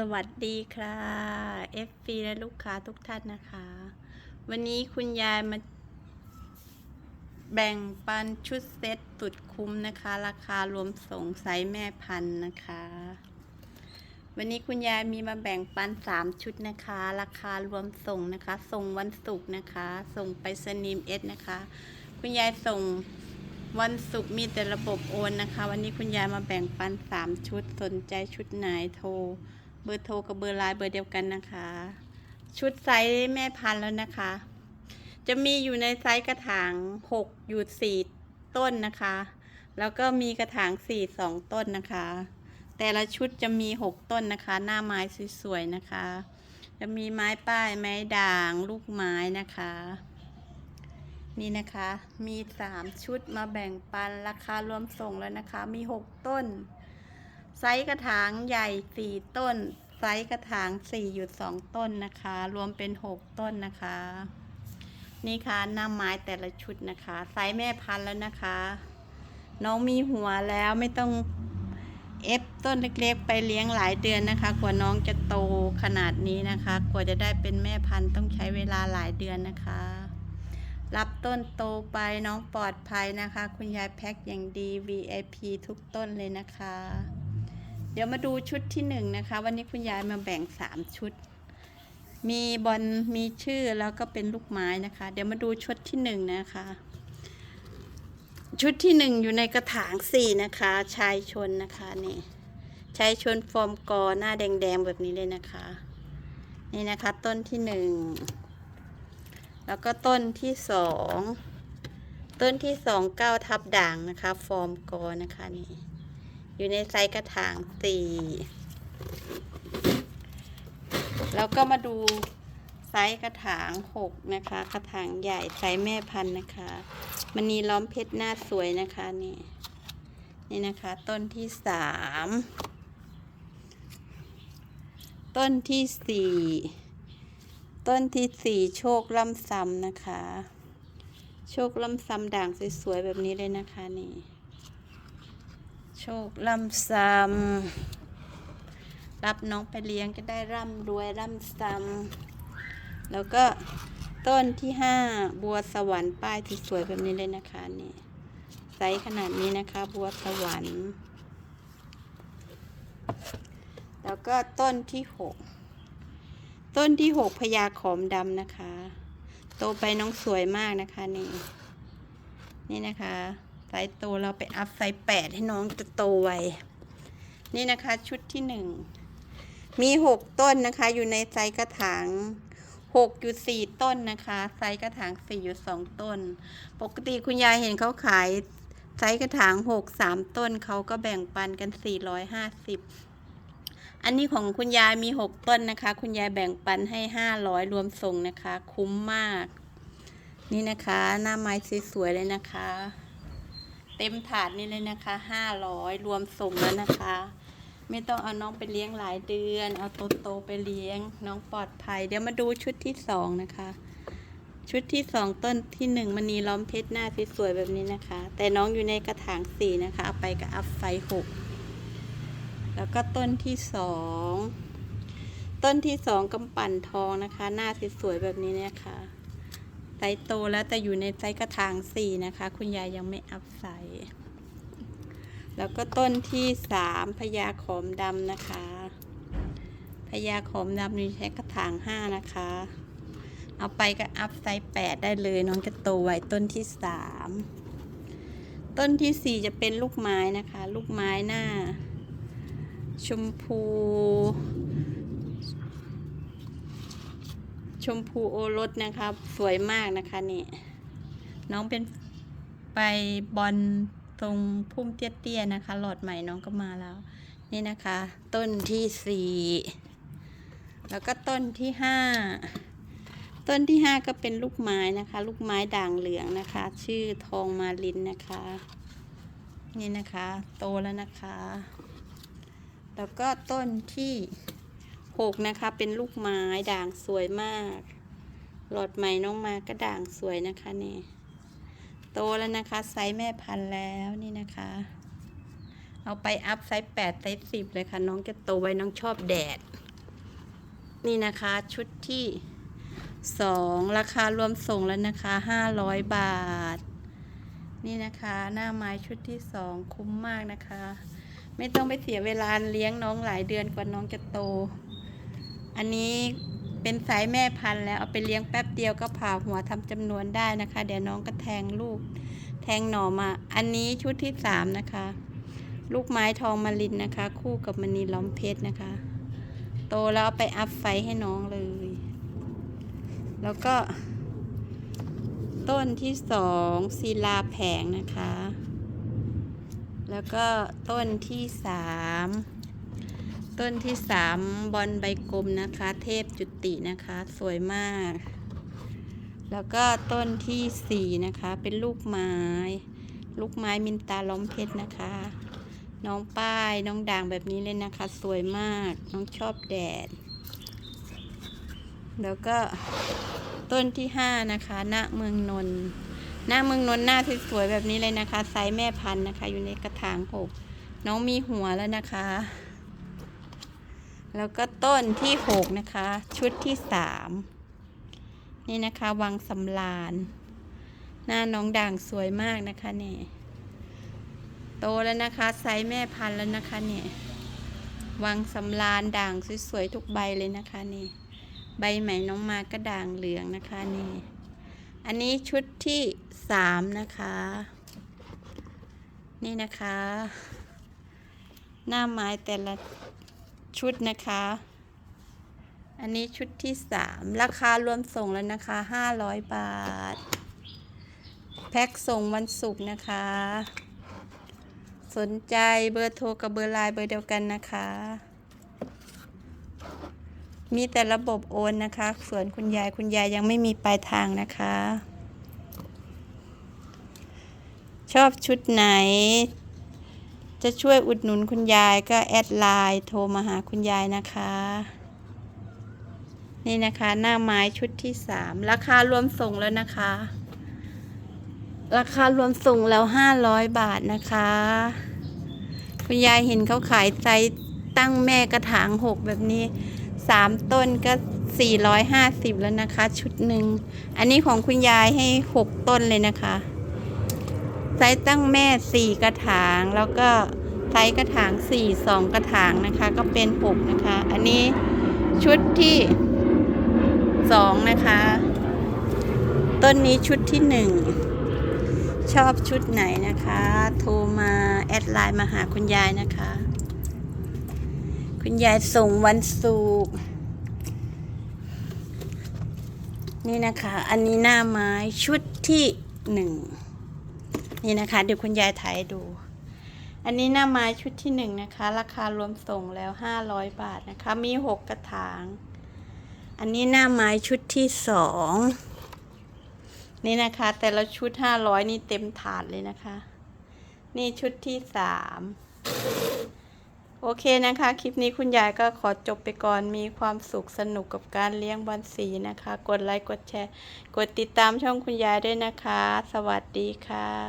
สวัสดีค่ะ FP และลูกค้าทุกท่านนะคะ วันนี้คุณยายมาแบ่งปันชุดเซ็ตสุดคุ้มนะคะ ราคารวมส่งไซส์แม่พันธุ์นะคะ วันนี้คุณยายมีมาแบ่งปันสามชุดนะคะ ราคารวมส่งนะคะ ส่งวันศุกร์นะคะ ส่งไปสนีมเอสนะคะ คุณยายส่งวันศุกร์มีแต่ระบบโอนนะคะ วันนี้คุณยายมาแบ่งปันสามชุดสนใจชุดไหนโทร เบอร์โทรกับเบอร์ไลน์เบอร์เดียวกันนะคะ ชุดไซส์แม่พันธุ์แล้วนะคะ จะมีอยู่ในไซส์กระถาง6อยู่ 4 ต้นนะคะ แล้วก็มีกระถาง 4 2 ต้นนะคะ แต่ละชุดจะมี 6 ต้นนะคะ หน้าไม้สวยๆนะคะ จะมีไม้ป้ายไม้ด่างลูกไม้นะคะนี่นะคะ มี 3 ชุดมาแบ่งปันราคารวมส่งแล้วนะคะ มี 6 ต้น ซส์กระถางใหญ่สี่ต้น ไซส์กระถางสี่หยุดสองต้นนะคะ รวมเป็นหกต้นนะคะ นี่ค่ะหน้าไม้แต่ละชุดนะคะ ไซส์แม่พันธุ์แล้วนะคะ น้องมีหัวแล้วไม่ต้องเอฟต้นเล็กๆ ไปเลี้ยงหลายเดือนนะคะ กว่าน้องจะโตขนาดนี้นะคะ กว่าจะได้เป็นแม่พันธุ์ต้องใช้เวลาหลายเดือนนะคะ รับต้นโตไปน้องปลอดภัยนะคะ คุณยายแพ็คอย่างดี VIP ทุกต้นเลยนะคะ เดี๋ยวมาดูชุดที่หนึ่งนะคะ วันนี้คุณยายมาแบ่งสามชุด มีบอลมีชื่อแล้วก็เป็นลูกไม้นะคะ เดี๋ยวมาดูชุดที่หนึ่งนะคะ ชุดที่หนึ่งอยู่ในกระถางสี่นะคะ ชายชนนะคะนี่ชายชนฟอร์มกอหน้าแดงๆแบบนี้เลยนะคะ นี่นะคะต้นที่หนึ่งแล้วก็ต้นที่สองต้นที่สองเก้าทับด่างนะคะ ฟอร์มกอนะคะนี่ อยู่ในไซส์กระถางสี่แล้วก็มาดูไซส์กระถางหกนะคะ กระถางใหญ่ไซส์แม่พันธุ์นะคะมันนีล้อมเพชรหน้าสวยนะคะนี่นี่นะคะ ต้นที่สามต้นที่สี่ต้นที่สี่โชคล่ำซ้ำนะคะ โชคล่ำซ้ำด่างสวยๆแบบนี้เลยนะคะนี่ ชคล่ำซ้ำรับน้องไปเลี้ยงก็ได้ร่ำรวยร่ำซ้ำแล้วก็ต้นที่ห้าบัวสวรรค์ป้ายที่สวยแบบนี้เลยนะคะนี่ไซส์ขนาดนี้นะคะ บัวสวรรค์ แล้วก็ต้นที่หกต้นที่หกพญาขอมดำนะคะ โตไปน้องสวยมากนะคะนี่ นี่นะคะ ไซส์โตเราไปอัพไซส์แปดให้น้องจะโตไว นี่นะคะชุดที่หนึ่ง มีหกต้นนะคะอยู่ในไซส์กระถางหกอยู่สี่ต้นนะคะ ไซส์กระถางสี่อยู่สองต้น ปกติคุณยายเห็นเขาขายไซส์กระถางหกสามต้นเขาก็แบ่งปันกันสี่ร้อยห้าสิบอันนี้ของคุณยายมีหกต้นนะคะ คุณยายแบ่งปันให้ห้าร้อยรวมส่งนะคะ คุ้มมาก นี่นะคะ หน้าไม้สวยๆเลยนะคะ เต็มถาดนี่เลยนะคะห้าร้อยรวมส่งแล้วนะคะ ไม่ต้องเอาน้องไปเลี้ยงหลายเดือน เอาโตๆไปเลี้ยง น้องปลอดภัย เดี๋ยวมาดูชุดที่สองนะคะ ชุดที่สองต้นที่หนึ่งมันนีล้อมเพชรหน้าสวยๆแบบนี้นะคะ แต่น้องอยู่ในกระถางสี่นะคะเอาไปกับอัพไฟหกแล้วก็ต้นที่สองต้นที่สองกำปั่นทองนะคะ หน้าสวยๆแบบนี้นะคะ ไซส์โตแล้วแต่อยู่ในไซส์กระถางสี่นะคะ คุณยายยังไม่อัพไซส์แล้วก็ต้นที่สามพญาขอมดำนะคะพญาขอมดำนี่ใช้กระถางห้านะคะ เอาไปก็อัพไซส์แปดได้เลยน้องจะโตไวต้นที่สามต้นที่สี่จะเป็นลูกไม้นะคะ ลูกไม้หน้า ชมพู ชมพูโอรสนะคะสวยมากนะคะนี่ น้องเป็นไปบอลตรงพุ่มเตี้ยๆนะคะ หลอดใหม่น้องก็มาแล้ว นี่นะคะ ต้นที่สี่แล้วก็ต้นที่ห้าต้นที่ห้าก็เป็นลูกไม้นะคะ ลูกไม้ด่างเหลืองนะคะ ชื่อทองมาลินนะคะ นี่นะคะ โตแล้วนะคะ แล้วก็ต้นที่ หกนะคะ เป็นลูกไม้ด่างสวยมาก หลอดใหม่น้องมาก็ด่างสวยนะคะนี่โตแล้วนะคะ ไซส์แม่พันธุ์แล้วนี่นะคะ เอาไปอัพไซส์แปดไซส์สิบเลยค่ะ น้องจะโตไว้น้องชอบแดด นี่นะคะชุดที่สองราคารวมส่งแล้วนะคะห้าร้อยบาท นี่นะคะ หน้าไม้ชุดที่สองคุ้มมากนะคะ ไม่ต้องไปเสียเวลาเลี้ยงน้องหลายเดือนกว่าน้องจะโต อันนี้เป็นสายแม่พันธุ์แล้วเอาไปเลี้ยงแป๊บเดียวก็ผ่าหัวทำจำนวนได้นะคะ เดี๋ยวน้องก็แทงลูก แทงหน่อมา อันนี้ชุดที่สามนะคะ ลูกไม้ทองมาลินนะคะ คู่กับมณีล้อมเพชรนะคะ โตแล้วเอาไปอัพไฟให้น้องเลย แล้วก็ ต้นที่สองศิลาแผงนะคะ แล้วก็ต้นที่สาม ต้นที่สามบอลใบกลมนะคะ เทพจุตินะคะ สวยมาก แล้วก็ต้นที่สี่นะคะ เป็นลูกไม้ ลูกไม้มินตาล้อมเพชรนะคะ น้องป้ายน้องด่างแบบนี้เลยนะคะ สวยมาก น้องชอบแดด แล้วก็ต้นที่ห้านะคะณเมืองนนท์ณเมืองนนท์หน้าสวยๆแบบนี้เลยนะคะ ไซส์แม่พันธุ์นะคะ อยู่ในกระถางหกน้องมีหัวแล้วนะคะ แล้วก็ต้นที่หกนะคะ ชุดที่สามนี่นะคะวังสำลานหน้าน้องด่างสวยมากนะคะเนี่ยโตแล้วนะคะไซส์แม่พันธุ์แล้วนะคะเนี่ยวังสำลานด่างสวยๆทุกใบเลยนะคะนี่ใบใหม่น้องมาก็ด่างเหลืองนะคะนี่อันนี้ชุดที่สามนะคะ นี่นะคะ หน้าไม้แต่ละ ชุดนะคะ อันนี้ชุดที่สามราคารวมส่งแล้วนะคะห้าร้อยบาท แพ็คส่งวันศุกร์นะคะ สนใจเบอร์โทรกับเบอร์ไลน์เบอร์เดียวกันนะคะ มีแต่ระบบโอนนะคะ ส่วนคุณยายคุณยายยังไม่มีปลายทางนะคะ ชอบชุดไหน จะช่วยอุดหนุนคุณยายก็แอดไลน์โทรมาหาคุณยายนะคะ นี่นะคะหน้าไม้ชุดที่สามราคารวมส่งแล้วนะคะ ราคารวมส่งแล้วห้าร้อยบาทนะคะ คุณยายเห็นเขาขายไซส์ตั้งแม่กระถางหกแบบนี้สามต้นก็สี่ร้อยห้าสิบแล้วนะคะ ชุดหนึ่ง อันนี้ของคุณยายให้หกต้นเลยนะคะ ไซส์ตั้งแม่สี่กระถาง แล้วก็ไซส์กระถางสี่สองกระถางนะคะ ก็เป็นหกนะคะ อันนี้ชุดที่สองนะคะ ต้นนี้ชุดที่หนึ่งชอบชุดไหนนะคะ โทรมาแอดไลน์มาหาคุณยายนะคะ คุณยายส่งวันศุกร์นี่นะคะ อันนี้หน้าไม้ชุดที่หนึ่ง นี่นะคะ เดี๋ยวคุณยายถ่ายดู อันนี้หน้าไม้ชุดที่หนึ่งนะคะ ราคารวมส่งแล้วห้าร้อยบาทนะคะ มีหกกระถาง อันนี้หน้าไม้ชุดที่สองนี่นะคะ แต่ละชุดห้าร้อยนี่เต็มถาดเลยนะคะ นี่ชุดที่สามโอเคนะคะ คลิปนี้คุณยายก็ขอจบไปก่อน มีความสุขสนุกกับการเลี้ยงบอลสีนะคะ กดไลค์ กดแชร์ กดติดตามช่องคุณยายด้วยนะคะ สวัสดีค่ะ